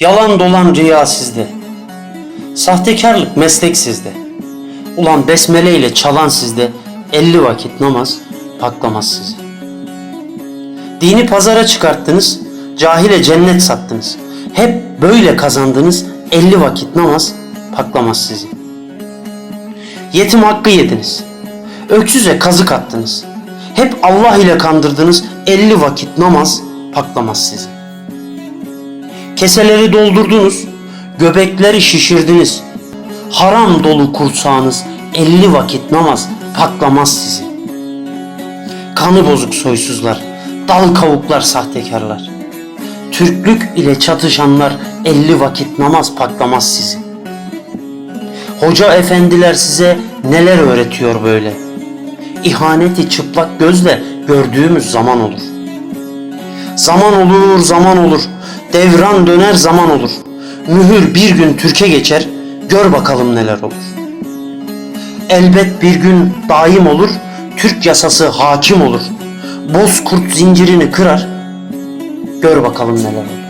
Yalan dolan riya sizde. Sahtekarlık meslek sizde. Ulan besmele ile çalan sizde 50 vakit namaz paklamaz sizi. Dini pazara çıkarttınız, cahile cennet sattınız. Hep böyle kazandınız 50 vakit namaz paklamaz sizi. Yetim hakkı yediniz. Öksüze kazık attınız. Hep Allah ile kandırdınız 50 vakit namaz paklamaz sizi. Keseleri doldurdunuz, göbekleri şişirdiniz. Haram dolu kursağınız 50 vakit namaz paklamaz sizi. Kanı bozuk soysuzlar, dal kavuklar sahtekarlar. Türklük ile çatışanlar 50 vakit namaz paklamaz sizi. Hoca efendiler size neler öğretiyor böyle? İhaneti çıplak gözle gördüğümüz zaman olur. Zaman olur, zaman olur. Devran döner zaman olur. Mühür bir gün Türkiye geçer, gör bakalım neler olur. Elbet bir gün daim olur, Türk yasası hakim olur. Bozkurt zincirini kırar, gör bakalım neler olur.